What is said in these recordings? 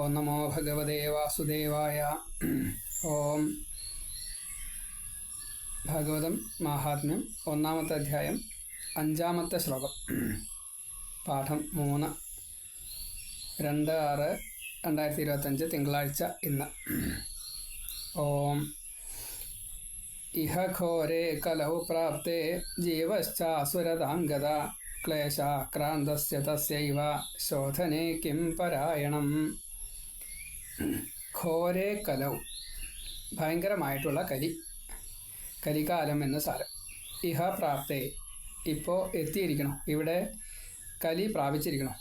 ഓം നമോ ഭഗവതേ വാസുദേവായ. ഓം ഭഗവതം മാഹാത്മ്യം ഒന്നാമത്തെ അധ്യായം അഞ്ചാമത്തെ ശ്ലോകം. പാഠം മൂന്ന് രണ്ട് ആറ് രണ്ടായിരത്തി ഇരുപത്തഞ്ച് തിങ്കളാഴ്ച ഇന്ന്. ഓം ഇഹ ഘോരേ കലൗ പ്രാപ്തേ ജീവശ്ചാസുരതാംഗത ക്ലേശാക്രാന്തസ്യ തസ്യൈവ ശോധനേ കിം പരായണം. ഘോരേ കലൗ. ഭയങ്കരമായിട്ടുള്ള കലി. കലികാലം എന്ന് സാരം. ഇഹ പ്രാപ്തേ. ഇപ്പോൾ എത്തിയിരിക്കണം. ഇവിടെ കലി പ്രാപിച്ചിരിക്കണം.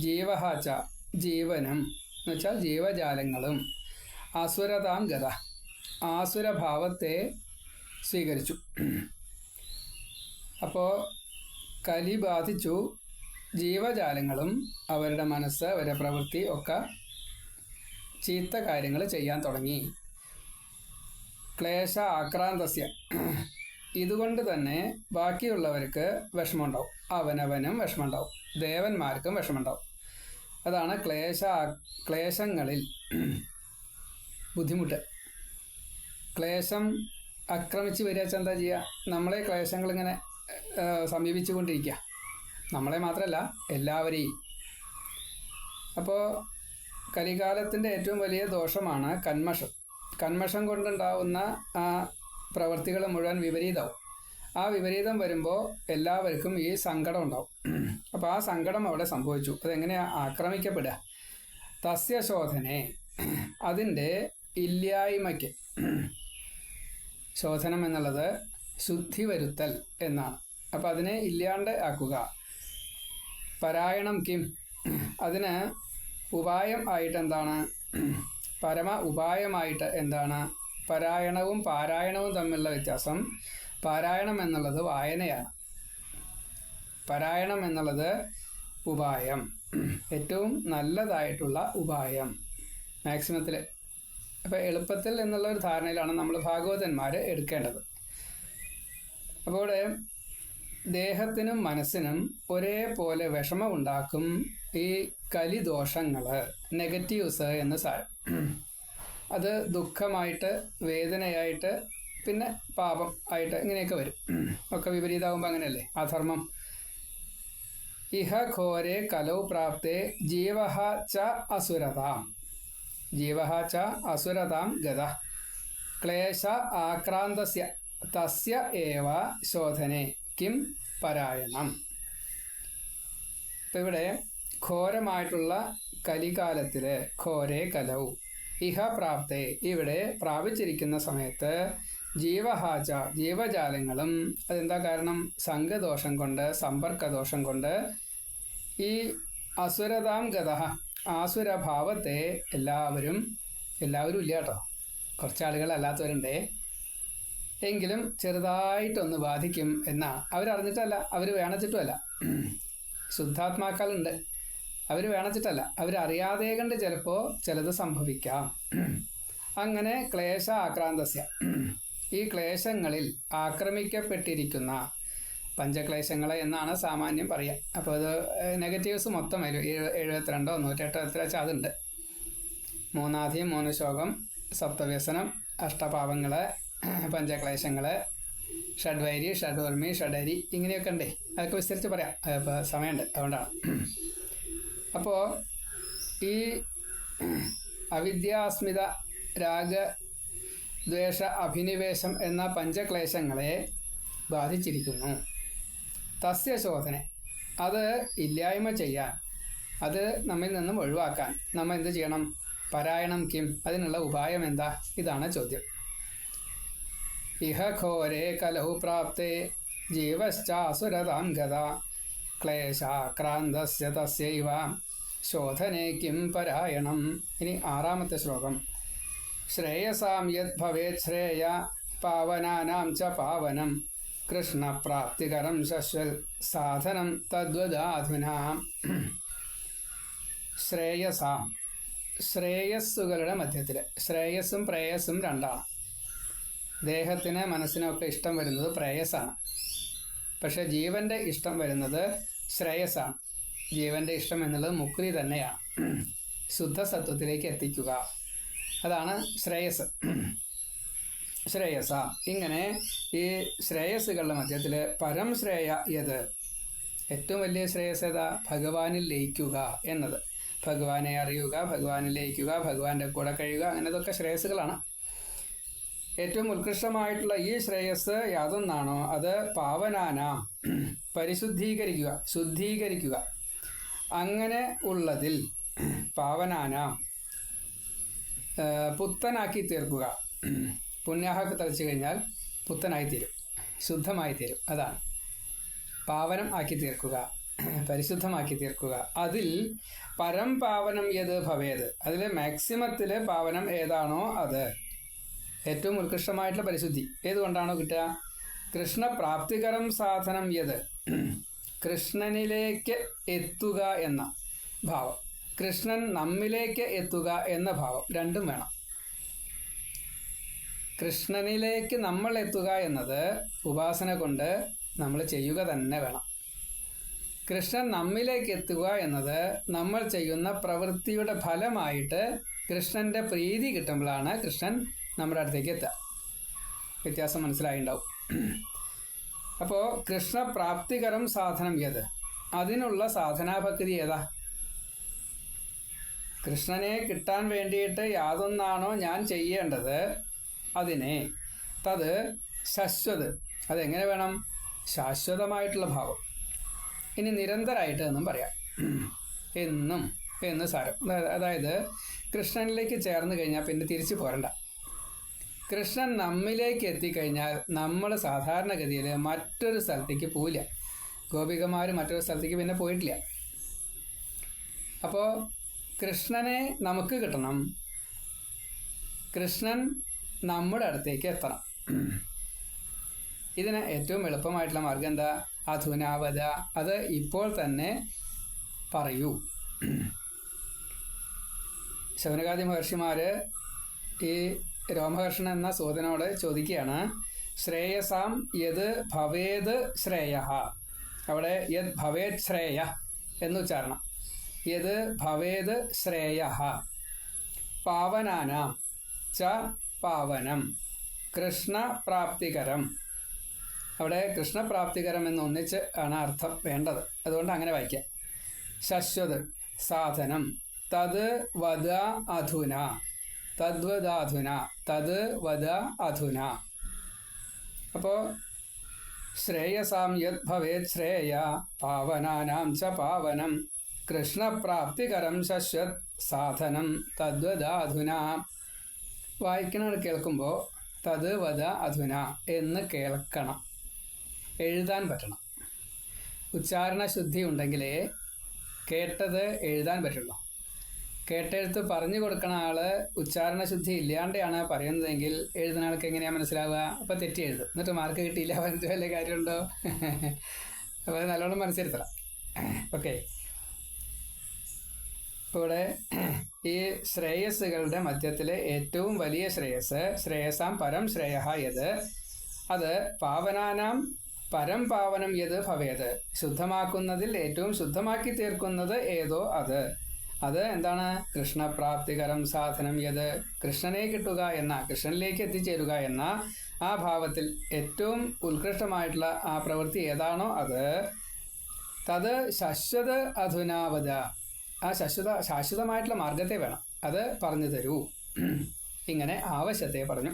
ജീവഹാച്ച ജീവനം എന്ന് വെച്ചാൽ ജീവജാലങ്ങളും അസുരതാം ഗത. ആസുരഭാവത്തെ സ്വീകരിച്ചു. അപ്പോൾ കലി ബാധിച്ചു ജീവജാലങ്ങളും അവരുടെ മനസ്സ് അവരുടെ പ്രവൃത്തി ഒക്കെ ചീത്ത കാര്യങ്ങൾ ചെയ്യാൻ തുടങ്ങി. ക്ലേശ ആക്രാന്തസ്യ. ഇതുകൊണ്ട് തന്നെ ബാക്കിയുള്ളവർക്ക് വിഷമമുണ്ടാവും. അവനവനും വിഷമമുണ്ടാവും. ദേവന്മാർക്കും വിഷമമുണ്ടാവും. അതാണ് ക്ലേശ ക്ലേശങ്ങളിൽ ബുദ്ധിമുട്ട്. ക്ലേശം ആക്രമിച്ച് വരിക എന്താ ചെയ്യുക നമ്മളെ ക്ലേശങ്ങൾ ഇങ്ങനെ കൊണ്ടിരിക്കുക നമ്മളെ മാത്രമല്ല എല്ലാവരെയും. അപ്പോൾ കലികാലത്തിന്റെ ഏറ്റവും വലിയ ദോഷമാണ് കന്മഷം. കന്മഷം കൊണ്ടുണ്ടാവുന്ന ആ പ്രവൃത്തികൾ മുഴുവൻ വിപരീതമാവും ആ വിപരീതം വരുമ്പോൾ എല്ലാവർക്കും ഈ സങ്കടം ഉണ്ടാവും. അപ്പോൾ ആ സങ്കടം അവിടെ സംഭവിച്ചു. അതെങ്ങനെയാണ് ആക്രമിക്കപ്പെടുക? തസ്യശോധനെ അതിന്റെ ഇല്ലായ്മയ്ക്ക്. ശോധനം എന്നുള്ളത് ശുദ്ധി വരുത്തൽ എന്നാണ്. അപ്പം അതിനെ ഇല്ലാണ്ട് ആക്കുക. പരായണം കിം. അതിന് ഉപായം ആയിട്ട് എന്താണ് പരമ ഉപായമായിട്ട് എന്താണ്? പാരായണവും പാരായണവും തമ്മിലുള്ള വ്യത്യാസം പാരായണം എന്നുള്ളത് വായനയാണ്. പാരായണം എന്നുള്ളത് ഉപായം. ഏറ്റവും നല്ലതായിട്ടുള്ള ഉപായം. മാക്സിമത്തിൽ അപ്പോൾ എളുപ്പത്തിൽ എന്നുള്ള ഒരു ധാരണയിലാണ് നമ്മൾ ഭാഗവതന്മാർ എടുക്കേണ്ടത്. അപ്പോൾ ഇവിടെ ദേഹത്തിനും മനസ്സിനും ഒരേപോലെ വിഷമമുണ്ടാക്കും ഈ കലിദോഷങ്ങൾ നെഗറ്റീവ്സ് എന്ന് സാരം. അത് ദുഃഖമായിട്ട് വേദനയായിട്ട് പിന്നെ പാപം ആയിട്ട് ഇങ്ങനെയൊക്കെ വരും. ഒക്കെ വിപരീതമാകുമ്പോൾ അങ്ങനെയല്ലേ? അധർമ്മം. ഇഹ ഘോരെ കലൗ പ്രാപ്തേ ജീവഹ ച അസുരതാം. ജീവഹ ച അസുരതാം ഗത ക്ലേശ ആക്രാന്തസ്യ തസ്യ ഏവ ശോധനെ. കിം പരായണം. ഇപ്പം ഇവിടെ ഘോരമായിട്ടുള്ള കലികാലത്തിൽ ഘോരേ കലൗ ഇഹ പ്രാപ്തേ. ഇവിടെ പ്രാപിച്ചിരിക്കുന്ന സമയത്ത് ജീവഹാച ജീവജാലങ്ങളും അതെന്താ കാരണം? സംഘദോഷം കൊണ്ട് സമ്പർക്കദോഷം കൊണ്ട് ഈ അസുരതാം ഗത ആസുരഭാവത്തെ എല്ലാവരും എല്ലാവരും ഇല്ല കേട്ടോ. കുറച്ച് ആളുകൾ അല്ലാത്തവരുണ്ടേ എങ്കിലും ചെറുതായിട്ടൊന്ന് ബാധിക്കും എന്നാ അവരറിഞ്ഞിട്ടല്ല അവർ വേണച്ചിട്ടുമല്ല. ശുദ്ധാത്മാക്കളുണ്ട്. അവർ വേണച്ചിട്ടല്ല. അവരറിയാതെ കണ്ട് ചിലപ്പോൾ ചിലത് സംഭവിക്കാം. അങ്ങനെ ക്ലേശ ആക്രാന്തസ്യ. ഈ ക്ലേശങ്ങളിൽ ആക്രമിക്കപ്പെട്ടിരിക്കുന്ന പഞ്ചക്ലേശങ്ങളെ എന്നാണ് സാമാന്യം പറയുക അപ്പോൾ അത് നെഗറ്റീവ്സ് മൊത്തം വരും. എഴുപത്തിരണ്ടോ നൂറ്റെട്ടോ എത്ര വെച്ചാൽ അതുണ്ട്. മൂന്നാധിയും മൂന്ന് ശോകം സപ്തവ്യസനം അഷ്ടപാപങ്ങൾ പഞ്ചക്ലേശങ്ങൾ ഷഡ്വൈരി ഷഡ്വർമി ഷഡരി ഇങ്ങനെയൊക്കെ ഉണ്ടേ. അതൊക്കെ വിസ്തരിച്ച് പറയാം. ഇപ്പോൾ സമയമുണ്ട്. അതുകൊണ്ടാണ്. അപ്പോൾ ഈ അവിദ്യാസ്മിത രാഗ ദ്വേഷ അഭിനിവേശം എന്ന പഞ്ചക്ലേശങ്ങളെ ബാധിച്ചിരിക്കുന്നു. തസ്യ ശോധന. അത് ഇല്ലായ്മ ചെയ്യാൻ അത് നമ്മിൽ നിന്നും ഒഴിവാക്കാൻ നമ്മൾ എന്ത് ചെയ്യണം? പരായണം കിം. അതിനുള്ള ഉപായം എന്താ? ഇതാണ് ചോദ്യം. ഇഹ ഘോരേ കലൗ പ്രാപ്തേ ജീവശ്ചാസുരതാം ഗത ക്ലേശാക്രാന്തസ്യ തസ്യൈവ ശോധനേ കിം പരായണം. ഇനി ആറാമത്തെ ശ്ലോകം. ശ്രേയസാം യത് ഭവേത് ശ്രേയ പാവനാനാം ച പാവനം. കൃഷ്ണപ്രാപ്തികരം ശശ്വൽ സാധനം തദ്വദാധുന. ശ്രേയസാം. ശ്രേയസ്സുകളുടെ മധ്യത്തിൽ ശ്രേയസ്സും പ്രേയസ്സും രണ്ടാണ്. ദേഹത്തിന് മനസ്സിനൊക്കെ ഇഷ്ടം വരുന്നത് പ്രേയസാണ്. പക്ഷെ ജീവന്റെ ഇഷ്ടം വരുന്നത് ശ്രേയസാണ്. ജീവന്റെ ഇഷ്ടം എന്നുള്ളത് മുക്തി തന്നെയാണ്. ശുദ്ധസത്വത്തിലേക്ക് എത്തിക്കുക. അതാണ് ശ്രേയസ്. ശ്രേയസ. ഇങ്ങനെ ഈ ശ്രേയസ്സുകളുടെ മധ്യത്തിൽ പരം ശ്രേയ യത് ഏറ്റവും വലിയ ശ്രേയസ് ഏതാ? ഭഗവാനിൽ ലയിക്കുക എന്നത്. ഭഗവാനെ അറിയുക ഭഗവാനിൽ ലയിക്കുക ഭഗവാന്റെ കൂടെ കഴിയുക അങ്ങനെ അങ്ങനതൊക്കെ ശ്രേയസ്സുകളാണ്. ഏറ്റവും ഉത്കൃഷ്ടമായിട്ടുള്ള ഈ ശ്രേയസ് യാതൊന്നാണോ? അത് പാവനാന. പരിശുദ്ധീകരിക്കുക ശുദ്ധീകരിക്കുക. അങ്ങനെ ഉള്ളതിൽ പാവനാന. പുത്തനാക്കി തീർക്കുക. പുണ്യാഹൊക്കെ തളിച്ചു കഴിഞ്ഞാൽ പുത്തനായി തീരും. ശുദ്ധമായി തീരും. അതാണ്. പാവനം ആക്കി തീർക്കുക പരിശുദ്ധമാക്കി തീർക്കുക. അതിൽ പരം പാവനം ഏത് ഭവേത്? അതിൽ മാക്സിമത്തിൽ പാവനം ഏതാണോ അത്. ഏറ്റവും ഉത്കൃഷ്ടമായിട്ടുള്ള പരിശുദ്ധി. ഏതുകൊണ്ടാണോ കിട്ടുക? കൃഷ്ണപ്രാപ്തികരം സാധനം യത് കൃഷ്ണനിലേക്ക് എത്തുക എന്ന ഭാവം. കൃഷ്ണൻ നമ്മിലേക്ക് എത്തുക എന്ന ഭാവം. രണ്ടും വേണം. കൃഷ്ണനിലേക്ക് നമ്മൾ എത്തുക എന്നത് ഉപാസന കൊണ്ട് നമ്മൾ ചെയ്യുക തന്നെ വേണം. കൃഷ്ണൻ നമ്മിലേക്ക് എത്തുക എന്നത് നമ്മൾ ചെയ്യുന്ന പ്രവൃത്തിയുടെ ഫലമായിട്ട് കൃഷ്ണന്റെ പ്രീതി കിട്ടുമ്പോഴാണ് കൃഷ്ണൻ നമ്മുടെ അടുത്തേക്ക് എത്താം വ്യത്യാസം മനസ്സിലായിണ്ടാവും. അപ്പോൾ കൃഷ്ണപ്രാപ്തികരം സാധനം ഏത്? അതിനുള്ള സാധനാഭക്തി ഏതാ? കൃഷ്ണനെ കിട്ടാൻ വേണ്ടിയിട്ട് യാതൊന്നാണോ ഞാൻ ചെയ്യേണ്ടത്? അതിനെ. തത് ശശ്വത്. അതെങ്ങനെ വേണം? ശാശ്വതമായിട്ടുള്ള ഭാവം. ഇനി നിരന്തരമായിട്ട് എന്നും പറയാം. എന്നും എന്ന് സാരം. അതായത് കൃഷ്ണനിലേക്ക് ചേർന്ന് കഴിഞ്ഞാൽ പിന്നെ തിരിച്ചു പോരണ്ട. കൃഷ്ണൻ നമ്മിലേക്ക് എത്തിക്കഴിഞ്ഞാൽ നമ്മൾ സാധാരണഗതിയിൽ മറ്റൊരു സ്ഥലത്തേക്ക് പോവില്ല. ഗോപികമാർ മറ്റൊരു സ്ഥലത്തേക്ക് പിന്നെ പോയിട്ടില്ല. അപ്പോൾ കൃഷ്ണനെ നമുക്ക് കിട്ടണം. കൃഷ്ണൻ നമ്മുടെ അടുത്തേക്ക് എത്തണം. ഇതിന് ഏറ്റവും എളുപ്പമായിട്ടുള്ള മാർഗം എന്താ? അധുനാവത അത് ഇപ്പോൾ തന്നെ പറയൂ. ശൗനകാദി മഹർഷിമാർ ഈ രോമഹർഷണൻ എന്ന സൂതനോട് ചോദിക്കുകയാണ്. ശ്രേയസാം യത് ഭവേത് ശ്രേയ. അവിടെ യത് ഭവേത് ശ്രേയ എന്ന് ഉച്ചാരണം. യത് ഭവേത് ശ്രേയ. പാവനാനാം ച പാവനം. കൃഷ്ണപ്രാപ്തികരം അവിടെ കൃഷ്ണപ്രാപ്തികരം എന്ന് ഒന്നിച്ച് ആണ് അർത്ഥം വേണ്ടത്. അതുകൊണ്ട് അങ്ങനെ വായിക്കാം. ശശ്വത് സാധനം. തത് വധ അധുന. തദ്വദാധുന. തത് വദ അധുന. അപ്പോൾ ശ്രേയസാം യത് ഭവേത് ശ്രേയ. പാവനാനാം ച പാവനം. കൃഷ്ണപ്രാപ്തികരം ശശ്വത് സാധനം. തദ്വദാധുന. വായിക്കണ കേൾക്കുമ്പോൾ തത് വദ അധുന എന്ന് കേൾക്കണം. എഴുതാൻ പറ്റണം. ഉച്ചാരണ ശുദ്ധി ഉണ്ടെങ്കിലേ കേട്ടത് എഴുതാൻ പറ്റുള്ളൂ. കേട്ടെഴുത്ത് പറഞ്ഞു കൊടുക്കണ ആൾ ഉച്ചാരണ ശുദ്ധി ഇല്ലാണ്ടാണ് പറയുന്നതെങ്കിൽ എഴുതുന്ന ആൾക്ക് എങ്ങനെയാ മനസ്സിലാവുക? അപ്പൊ തെറ്റി എഴുതും. എന്നിട്ട് മാർക്ക് കിട്ടിയില്ല. പറഞ്ഞിട്ട് വല്ല കാര്യമുണ്ടോ? അപ്പൊ നല്ലോണം മനസ്സിരുത്തണം. ഓക്കെ ഇവിടെ ഈ ശ്രേയസ്സുകളുടെ മധ്യത്തിലെ ഏറ്റവും വലിയ ശ്രേയസ് ശ്രേയസാം പരം ശ്രേയ യത്. അത് പാവനാനാം പരം പാവനം യത് ഭവേത്. ശുദ്ധമാക്കുന്നതിൽ ഏറ്റവും ശുദ്ധമാക്കി തീർക്കുന്നത് ഏതോ അത്. അത് എന്താണ്? കൃഷ്ണപ്രാപ്തികരം സാധനം യത്. കൃഷ്ണനെ കിട്ടുക എന്ന കൃഷ്ണനിലേക്ക് എത്തിച്ചേരുക എന്ന ആ ഭാവത്തിൽ ഏറ്റവും ഉത്കൃഷ്ടമായിട്ടുള്ള ആ പ്രവൃത്തി ഏതാണോ അത് തത് ശശ്വത അധുനാവത ആ ശശ്വത ശാശ്വതമായിട്ടുള്ള മാർഗത്തെ വേണം. അത് പറഞ്ഞു തരൂ. ഇങ്ങനെ ആവശ്യത്തെ പറഞ്ഞു.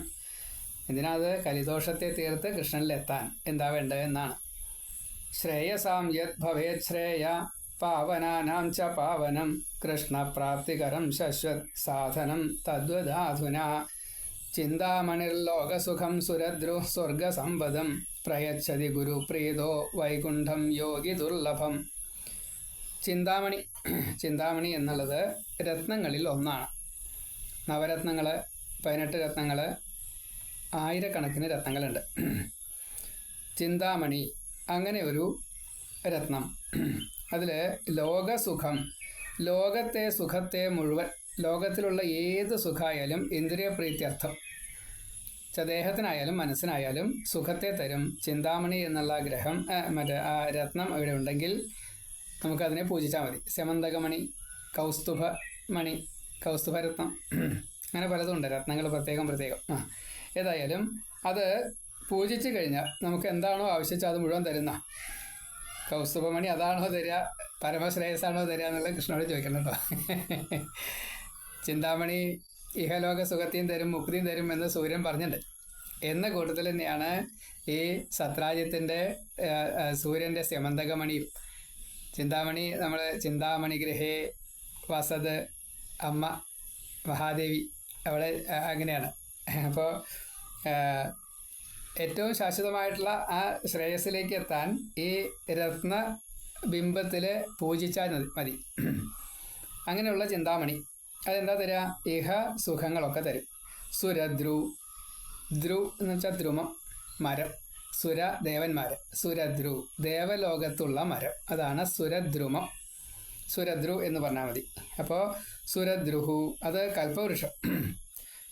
എന്തിനാത്? കലിദോഷത്തെ തീർത്ത് കൃഷ്ണനിലെത്താൻ. എന്താ വേണ്ടത് എന്നാണ്. ശ്രേയസാം യത് ഭവേത് ശ്രേയ. പാവനാനാം ച പാവനം കൃഷ്ണപ്രാപ്തികരം ശശ്വത് സാധനം തദ്വദാധുന. ചിന്താമണിർലോകസുഖം സുരദ്രു സ്വർഗസമ്പദം പ്രയച്ഛതി ഗുരുപ്രീതോ വൈകുണ്ഠം യോഗി ദുർലഭം. ചിന്താമണി ചിന്താമണി എന്നുള്ളത് രത്നങ്ങളിൽ ഒന്നാണ്. നവരത്നങ്ങൾ പതിനെട്ട് രത്നങ്ങൾ ആയിരക്കണക്കിന് രത്നങ്ങളുണ്ട്. ചിന്താമണി അങ്ങനെ ഒരു രത്നം. അതിൽ ലോകസുഖം. ലോകത്തെ സുഖത്തെ മുഴുവൻ ലോകത്തിലുള്ള ഏത് സുഖമായാലും ഇന്ദ്രിയ പ്രീത്യർത്ഥം ദേഹത്തിനായാലും മനസ്സിനായാലും സുഖത്തെ തരും. ചിന്താമണി എന്നുള്ള ഗ്രഹം മറ്റേ ആ രത്നം ഇവിടെ ഉണ്ടെങ്കിൽ നമുക്കതിനെ പൂജിച്ചാൽ മതി. സെമന്തകമണി കൗസ്തുഭ മണി കൗസ്തുഭരത്നം അങ്ങനെ പലതും ഉണ്ട്. രത്നങ്ങൾ പ്രത്യേകം പ്രത്യേകം. ആ ഏതായാലും അത് പൂജിച്ച് കഴിഞ്ഞാൽ നമുക്ക് എന്താണോ ആവശ്യിച്ചാൽ അത് മുഴുവൻ തരുന്ന. കൗസ്തുഭമണി അതാണോ തരിക? പരമശ്രേയസാണോ തരിക എന്നുള്ളത് കൃഷ്ണനോട് ചോദിക്കണം കേട്ടോ. ചിന്താമണി ഇഹലോക സുഖത്തെയും തരും മുക്തിയും തരും എന്ന് സൂര്യൻ പറഞ്ഞിട്ടുണ്ട്. എന്ന കൂട്ടത്തിൽ തന്നെയാണ് ഈ സത്രാജ്യത്തിന്റെ സൂര്യന്റെ സ്യമന്തകമണിയും. ചിന്താമണി നമ്മൾ ചിന്താമണി ഗ്രഹേ വസത് അമ്മ മഹാദേവി അവിടെ അങ്ങനെയാണ്. അപ്പോൾ ഏറ്റവും ശാശ്വതമായിട്ടുള്ള ആ ശ്രേയസ്സിലേക്ക് എത്താൻ ഈ രത്ന ബിംബത്തിൽ പൂജിച്ചാൽ മതി. അങ്ങനെയുള്ള ചിന്താമണി. അതെന്താ തരിക ഇഹ സുഖങ്ങളൊക്കെ തരും. സുരദ്രു ധ്രു എന്ന് വെച്ചാൽ ധ്രുമം മരം. സുര ദേവന്മാർ സുരദ്രു ദേവലോകത്തുള്ള മരം. അതാണ് സുരദ്രുമം. സുരദ്രു എന്ന് പറഞ്ഞാൽ മതി. അപ്പോൾ സുരദ്രുഹു അത് കൽപ്പവൃക്ഷം.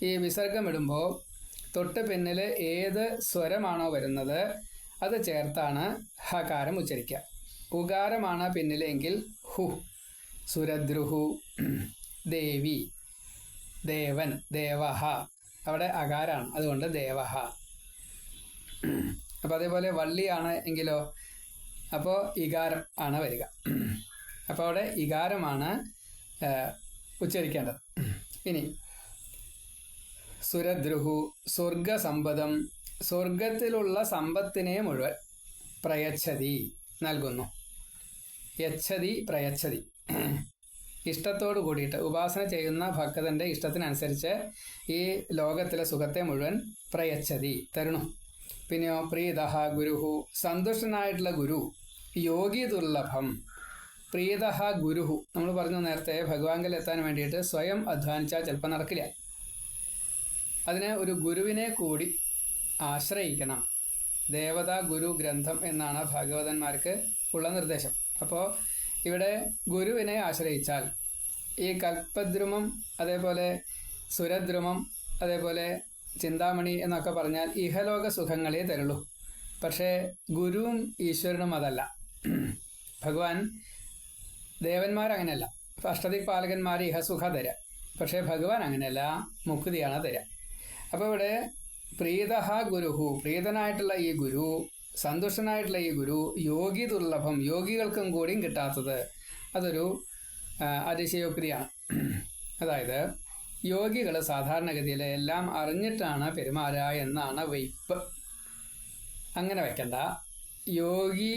ഈ വിസർഗം ഇടുമ്പോൾ തൊട്ട് പിന്നിൽ ഏത് സ്വരമാണോ വരുന്നത് അത് ചേർത്താണ് ഹകാരം ഉച്ചരിക്കുക. ഉകാരമാണ് പിന്നിലെങ്കിൽ ഹു സുരദ്രുഹു ദേവി ദേവൻ ദേവഹ. അവിടെ അകാരാണ് അതുകൊണ്ട് ദേവഹ. അപ്പോൾ അതേപോലെ വള്ളിയാണ് എങ്കിലോ അപ്പോൾ ഇകാരം ആണ് വരിക. അപ്പോൾ അവിടെ ഇകാരമാണ് ഉച്ചരിക്കേണ്ടത്. ഇനി സുരദ്രുഹു സ്വർഗസമ്പദം സ്വർഗത്തിലുള്ള സമ്പത്തിനെ മുഴുവൻ പ്രയച്ഛതി നൽകുന്നു. യച്ഛതി പ്രയച്ഛതി. ഇഷ്ടത്തോടു കൂടിയിട്ട് ഉപാസന ചെയ്യുന്ന ഭക്തന്റെ ഇഷ്ടത്തിനനുസരിച്ച് ഈ ലോകത്തിലെ സുഖത്തെ മുഴുവൻ പ്രയച്ഛതി തരുന്നു. പിന്നെയോ പ്രീതഹ ഗുരുഹു സന്തുഷ്ടനായിട്ടുള്ള ഗുരു യോഗി ദുർലഭം. പ്രീതഹ ഗുരുഹു. നമ്മൾ പറഞ്ഞു നേരത്തെ ഭഗവാങ്കിൽ എത്താൻ വേണ്ടിയിട്ട് സ്വയം അധ്വാനിച്ചാൽ ചിലപ്പോൾ നടക്കില്ല. അതിന് ഒരു ഗുരുവിനെ കൂടി ആശ്രയിക്കണം. ദേവത ഗുരു ഗ്രന്ഥം എന്നാണ് ഭാഗവതന്മാർക്ക് ഉള്ള നിർദ്ദേശം. അപ്പോൾ ഇവിടെ ഗുരുവിനെ ആശ്രയിച്ചാൽ ഈ കൽപ്പദ്രുമം അതേപോലെ സുരദ്രുമം അതേപോലെ ചിന്താമണി എന്നൊക്കെ പറഞ്ഞാൽ ഇഹലോക സുഖങ്ങളെ തരുള്ളൂ. പക്ഷേ ഗുരുവും ഈശ്വരനും അതല്ല. ഭഗവാൻ ദേവന്മാരങ്ങനെയല്ല. അഷ്ടതി പാലകന്മാർ ഇഹസുഖ തരാം. പക്ഷേ ഭഗവാൻ അങ്ങനെയല്ല മുക്തിയാണ് തരാം. അപ്പോൾ ഇവിടെ പ്രീതഹ ഗുരുഹു പ്രീതനായിട്ടുള്ള ഈ ഗുരു സന്തുഷ്ടനായിട്ടുള്ള ഈ ഗുരു യോഗി ദുർലഭം യോഗികൾക്കും കൂടിയും കിട്ടാത്തത് അതൊരു അതിശയോക്തിയാണ്. അതായത് യോഗികൾ സാധാരണഗതിയിൽ എല്ലാം അറിഞ്ഞിട്ടാണ് പെരുമാറുക എന്നാണ് വയ്പ് അങ്ങനെ വയ്ക്കണ്ട യോഗി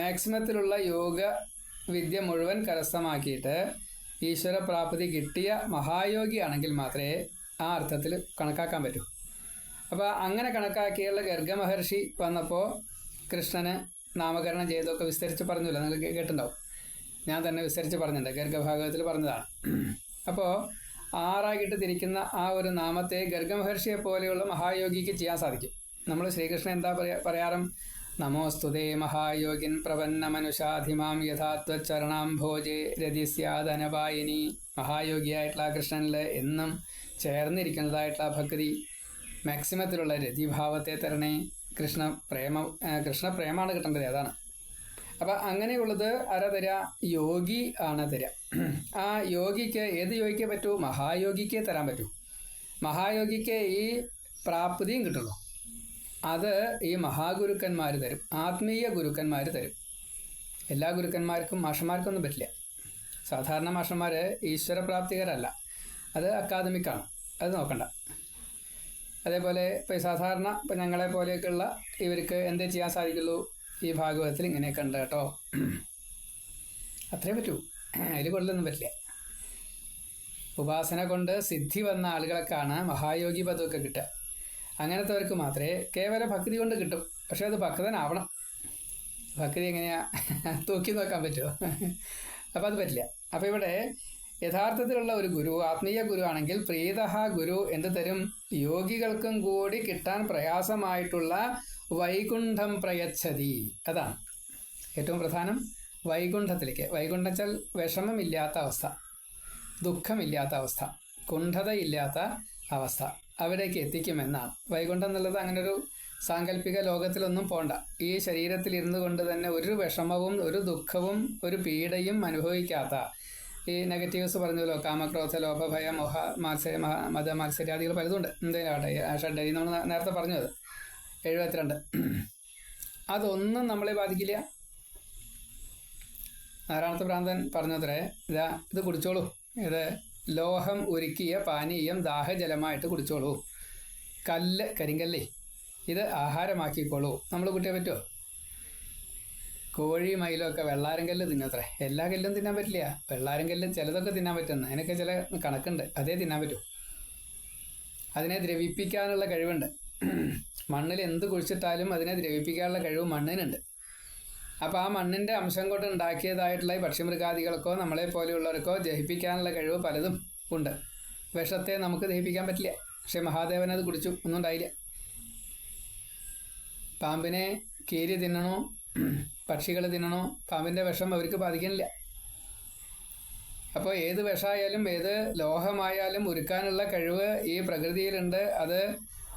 മാക്സിമത്തിലുള്ള യോഗ വിദ്യ മുഴുവൻ കരസ്ഥമാക്കിയിട്ട് ഈശ്വരപ്രാപ്തി കിട്ടിയ മഹായോഗിയാണെങ്കിൽ മാത്രമേ ആ അർത്ഥത്തിൽ കണക്കാക്കാൻ പറ്റും. അപ്പോൾ അങ്ങനെ കണക്കാക്കിയുള്ള ഗർഗ മഹർഷി വന്നപ്പോൾ കൃഷ്ണനെ നാമകരണം ചെയ്തൊക്കെ വിസ്തരിച്ച് പറഞ്ഞില്ല? നിങ്ങൾ കേട്ടിട്ടുണ്ടാവും. ഞാൻ തന്നെ വിസ്തരിച്ച് പറഞ്ഞിട്ടുണ്ട് ഗർഗഭാഗവത്തിൽ പറഞ്ഞതാണ്. അപ്പോൾ ആറായിട്ട് തിരിക്കുന്ന ആ ഒരു നാമത്തെ ഗർഗമഹർഷിയെ പോലെയുള്ള മഹായോഗിക്ക് ചെയ്യാൻ സാധിക്കും. നമ്മൾ ശ്രീകൃഷ്ണൻ എന്താ പറയാ പറയാറും? നമോസ്തുതേ മഹായോഗിൻ പ്രപന്നമനുഷാധിമാം യഥാത്വചരണാം ഭോജേ രതിസ്യാദനപായിനി മഹായോഗിയായിട്ടുള്ള കൃഷ്ണനിൽ എന്നും ചേർന്നിരിക്കുന്നതായിട്ടുള്ള ഭക്തി മാക്സിമത്തിലുള്ള രതിഭാവത്തെ തരണേ കൃഷ്ണ പ്രേമ കൃഷ്ണ പ്രേമാണ് കിട്ടേണ്ടത് അതാണ്. അപ്പം അങ്ങനെയുള്ളത് ആരാ തരാ യോഗി ആണ് തരാ ആ യോഗിക്ക് ഏത് യോഗിക്കേ പറ്റൂ? മഹായോഗിക്കേ തരാൻ പറ്റൂ. മഹായോഗിക്ക് ഈ പ്രാപ്തിയും കിട്ടുള്ളൂ. അത് ഈ മഹാഗുരുക്കന്മാർ തരും. ആത്മീയ ഗുരുക്കന്മാർ തരും. എല്ലാ ഗുരുക്കന്മാർക്കും മാഷന്മാർക്കൊന്നും പറ്റില്ല. സാധാരണ മാഷന്മാർ ഈശ്വരപ്രാപ്തികരല്ല. അത് അക്കാദമിക്കാണ്. അത് നോക്കണ്ട. അതേപോലെ ഇപ്പോൾ സാധാരണ ഇപ്പം ഞങ്ങളെ പോലെയൊക്കെയുള്ള ഇവർക്ക് എന്തേ ചെയ്യാൻ സാധിക്കുള്ളൂ? ഈ ഭാഗവതത്തിൽ ഇങ്ങനെയൊക്കെ ഉണ്ട് കേട്ടോ. അത്രേ പറ്റൂ. അതിൽ കൊള്ളൊന്നും പറ്റില്ല. ഉപാസന കൊണ്ട് സിദ്ധി വന്ന ആളുകൾക്കാണ് മഹായോഗി പദമൊക്കെ കിട്ടുക. അങ്ങനത്തെവർക്ക് മാത്രമേ കേവല ഭക്തി കൊണ്ട് കിട്ടും. പക്ഷെ അത് ഭക്തനാവണം. ഭക്തി എങ്ങനെയാ? തൂക്കി നോക്കാൻ പറ്റുമോ? അപ്പോൾ അത് പറ്റില്ല. അപ്പോൾ ഇവിടെ യഥാർത്ഥത്തിലുള്ള ഒരു ഗുരു ആത്മീയ ഗുരു ആണെങ്കിൽ പ്രീതഹ ഗുരു എന്ത് തരും? യോഗികൾക്കും കൂടി കിട്ടാൻ പ്രയാസമായിട്ടുള്ള വൈകുണ്ഠം പ്രയച്ഛതി അതാണ് ഏറ്റവും പ്രധാനം. വൈകുണ്ഠത്തിലേക്ക്. വൈകുണ്ഠം വെച്ചാൽ വിഷമമില്ലാത്ത അവസ്ഥ ദുഃഖമില്ലാത്ത അവസ്ഥ കുണ്ഠതയില്ലാത്ത അവസ്ഥ. അവിടേക്ക് എത്തിക്കുമെന്നാണ് വൈകുണ്ഠം എന്നുള്ളത് അങ്ങനെ ഒരു സാങ്കല്പിക ലോകത്തിലൊന്നും പോണ്ട. ഈ ശരീരത്തിൽ ഇരുന്നു കൊണ്ട് തന്നെ ഒരു വിഷമവും ഒരു ദുഃഖവും ഒരു പീഡയും അനുഭവിക്കാത്ത ഈ നെഗറ്റീവ്സ് പറഞ്ഞല്ലോ കാമക്രോധ ലോഭഭയ മോഹ മാത്സര്യ മത മത്സര്യാദികൾ പലതുണ്ട്. എന്തെങ്കിലും ഷഡ്ഡരി നമ്മൾ നേരത്തെ പറഞ്ഞത്. എഴുപത്തിരണ്ട്. അതൊന്നും നമ്മളെ ബാധിക്കില്ല. നാരായണത്ത് ഭ്രാന്തൻ പറഞ്ഞത്രേ ഇതാ ഇത് കുടിച്ചോളൂ. ഇത് ലോഹം ഉരുക്കിയ പാനീയം ദാഹജലമായിട്ട് കുടിച്ചോളൂ. കല്ല് കരിങ്കല്ലേ ഇത് ആഹാരമാക്കിക്കോളൂ. നമ്മൾ കുട്ടിയെ പറ്റുമോ കോഴി മയിലും ഒക്കെ വെള്ളാരം കല്ല് തിന്നത്രേ. എല്ലാ കല്ലും തിന്നാൻ പറ്റില്ല. വെള്ളാരം കല്ലും ചിലതൊക്കെ തിന്നാൻ പറ്റുന്നു. അതിനൊക്കെ ചില കണക്കുണ്ട്. അതേ തിന്നാൻ പറ്റൂ. അതിനെ ദ്രവിപ്പിക്കാനുള്ള കഴിവുണ്ട്. മണ്ണിൽ എന്ത് കുഴിച്ചിട്ടാലും അതിനെ ദ്രവിപ്പിക്കാനുള്ള കഴിവ് മണ്ണിനുണ്ട്. അപ്പോൾ ആ മണ്ണിന്റെ അംശം കൊണ്ട് ഉണ്ടാക്കിയതായിട്ടുള്ള ഈ പക്ഷിമൃഗാദികൾക്കോ നമ്മളെ പോലെയുള്ളവർക്കോ ദഹിപ്പിക്കാനുള്ള കഴിവ് പലതും ഉണ്ട്. വിഷത്തെ നമുക്ക് ദഹിപ്പിക്കാൻ പറ്റില്ല. പക്ഷെ മഹാദേവൻ അത് കുടിച്ചു ഒന്നും ഉണ്ടായില്ല. പാമ്പിനെ കീരി തിന്നണോ? പക്ഷികൾ തിന്നണോ? പാമ്പിന്റെ വിഷം അവർക്ക് ബാധിക്കാനില്ല അപ്പോൾ ഏത് വിഷമായാലും ഏത് ലോഹമായാലും ഉരുക്കാനുള്ള കഴിവ് ഈ പ്രകൃതിയിലുണ്ട്. അത്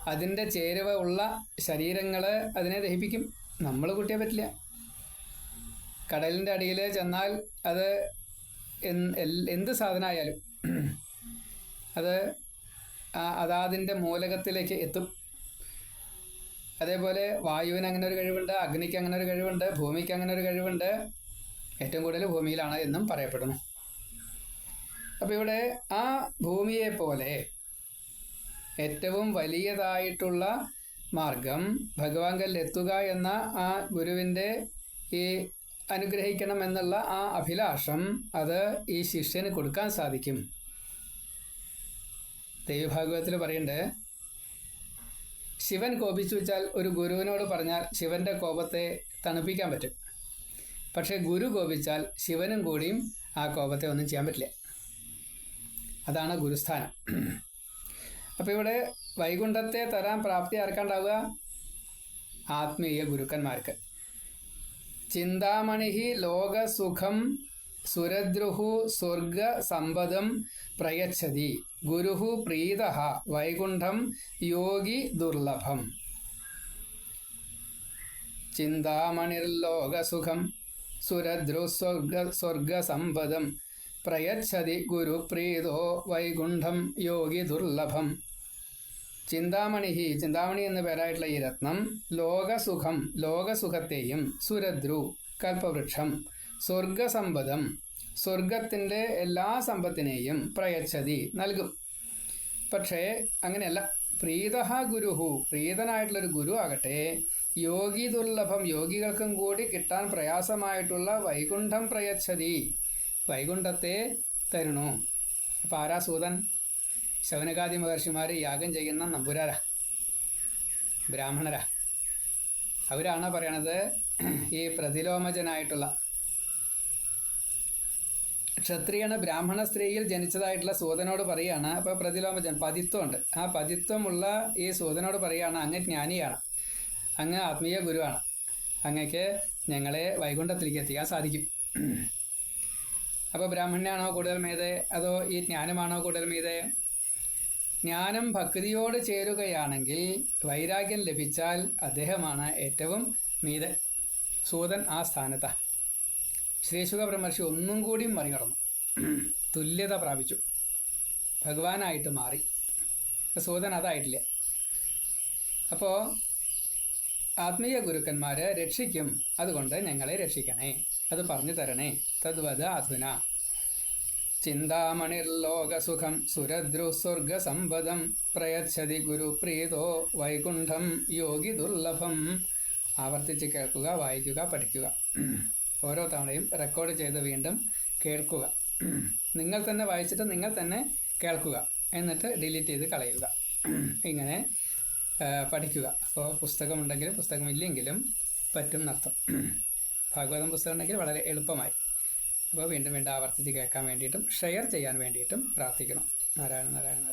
അതിന്റെ ചേരുവ ഉള്ള ശരീരങ്ങൾ അതിനെ ദഹിപ്പിക്കും. നമ്മൾ കുട്ടിയെ പറ്റില്ല. കടലിന്റെ അടിയിൽ ചെന്നാൽ അത് എന്ത് സാധനമായാലും അത് അതാതിന്റെ മൂലകത്തിലേക്ക് എത്തും. അതേപോലെ വായുവിന് അങ്ങനെ ഒരു കഴിവുണ്ട് അഗ്നിക്ക് അങ്ങനെ ഒരു കഴിവുണ്ട് ഭൂമിക്ക് അങ്ങനെ ഒരു കഴിവുണ്ട്. ഏറ്റവും കൂടുതൽ ഭൂമിയിലാണ് എന്നും പറയപ്പെടുന്നു. അപ്പോൾ ഇവിടെ ആ ഭൂമിയെ പോലെ ഏറ്റവും വലിയതായിട്ടുള്ള മാർഗം ഭഗവാങ്കൽ എത്തുക എന്ന ആ ഗുരുവിന്റെ ഈ അനുഗ്രഹിക്കണം എന്നുള്ള ആ അഭിലാഷം അത് ഈ ശിഷ്യന് കൊടുക്കാൻ സാധിക്കും. ദൈവഭാഗവത്തിൽ പറയണ്ടേ ശിവൻ കോപിച്ചു വെച്ചാൽ ഒരു ഗുരുവിനോട് പറഞ്ഞാൽ ശിവന്റെ കോപത്തെ തണുപ്പിക്കാൻ പറ്റും. പക്ഷേ ഗുരു കോപിച്ചാൽ ശിവനും കൂടിയും ആ കോപത്തെ ഒന്നും ചെയ്യാൻ പറ്റില്ല. അതാണ് ഗുരുസ്ഥാനം. അപ്പോൾ ഇവിടെ വൈകുണ്ഠത്തെ തരാൻ പ്രാപ്തി ആർക്കാണ്ടാവുക? ആത്മീയ ഗുരുക്കന്മാർക്ക്. ചിന്താമണി ലോകസുഖം സുരദ്രുഹു സ്വർഗസമ്പദം പ്രയച്ഛതി. ഗുരുഹു പ്രീത വൈകുണ്ഠം യോഗി ദുർലഭം. ചിന്താമണിർലോകസുഖം സുരദ്രുസ്വർഗ സ്വർഗസമ്പദം പ്രയച്ഛതി ഗുരുപ്രീതോ വൈകുണ്ഠം യോഗി ദുർലഭം. ചിന്താമണി ചിന്താമണി എന്ന പേരായിട്ടുള്ള ഈ രത്നം ലോകസുഖം ലോകസുഖത്തെയും സുരദ്രു കൽപ്പവൃക്ഷം സ്വർഗസമ്പദം സ്വർഗത്തിന്റെ എല്ലാ സമ്പത്തിനെയും പ്രയച്ഛതി നൽകും. പക്ഷേ അങ്ങനെയല്ല. പ്രീത ഗുരുഹു പ്രീതനായിട്ടുള്ളൊരു ഗുരു ആകട്ടെ യോഗി ദുർലഭം യോഗികൾക്കും കൂടി കിട്ടാൻ പ്രയാസമായിട്ടുള്ള വൈകുണ്ഠം പ്രയച്ഛതി വൈകുണ്ഠത്തെ തരണു. അപ്പം ആരാ സൂതൻ? ശവനകാദി മഹർഷിമാർ യാഗം ചെയ്യുന്ന നമ്പുരാരാ ബ്രാഹ്മണരാ. അവരാണ് പറയണത്? ഈ പ്രതിലോമജനായിട്ടുള്ള ക്ഷത്രിയണ ബ്രാഹ്മണ സ്ത്രീയിൽ ജനിച്ചതായിട്ടുള്ള സൂതനോട് പറയാണ് അപ്പോൾ പ്രതിലോമജൻ പതിത്വമുണ്ട്. ആ പതിത്വമുള്ള ഈ സൂതനോട് പറയാണ് അങ്ങ് ജ്ഞാനിയാണ് അങ്ങ് ആത്മീയ ഗുരുവാണ്. അങ്ങക്ക് ഞങ്ങളെ വൈകുണ്ഠത്തിലേക്ക് എത്തിക്കാൻ സാധിക്കും. അപ്പോൾ ബ്രാഹ്മണനാണോ കൂടുതൽ മീതെ? അതോ ഈ ജ്ഞാനമാണോ കൂടുതൽ മീതെ? ജ്ഞാനം ഭക്തിയോട് ചേരുകയാണെങ്കിൽ വൈരാഗ്യം ലഭിച്ചാൽ അദ്ദേഹമാണ് ഏറ്റവും മീത സൂതൻ ആ സ്ഥാനത്താണ് ശ്രീശുഖ ബ്രഹ്മർഷി ഒന്നും കൂടിയും മറികടന്നു. തുല്യത പ്രാപിച്ചു. ഭഗവാനായിട്ട് മാറി. സൂതൻ അതായിട്ടില്ല. അപ്പോൾ ആത്മീയ ഗുരുക്കന്മാരെ രക്ഷിക്കും. അതുകൊണ്ട് ഞങ്ങളെ രക്ഷിക്കണേ. അത് പറഞ്ഞു തരണേ. തദ്വത് അധുന ചിന്താമണിർലോകസുഖം സുരദ്രുസ്വർഗസമ്പദം പ്രയച്ഛതി ഗുരുപ്രീതോ വൈകുണ്ഠം യോഗി ദുർലഭം ആവർത്തിച്ച് കേൾക്കുക വായിക്കുക പഠിക്കുക. ഓരോ തവണയും റെക്കോർഡ് ചെയ്ത് വീണ്ടും കേൾക്കുക. നിങ്ങൾ തന്നെ വായിച്ചിട്ട് നിങ്ങൾ തന്നെ കേൾക്കുക. എന്നിട്ട് ഡിലീറ്റ് ചെയ്ത് കളയുക. ഇങ്ങനെ പഠിക്കുക. അപ്പോൾ പുസ്തകമുണ്ടെങ്കിലും പുസ്തകമില്ലെങ്കിലും പറ്റും എന്നർത്ഥം ഭാഗവതം പുസ്തകം ഉണ്ടെങ്കിൽ വളരെ എളുപ്പമായി. അപ്പോൾ വീണ്ടും വീണ്ടും ആവർത്തിച്ച് കേൾക്കാൻ വേണ്ടിയിട്ടും ഷെയർ ചെയ്യാൻ വേണ്ടിയിട്ടും പ്രാർത്ഥിക്കണം നാരായണ നാരായണ.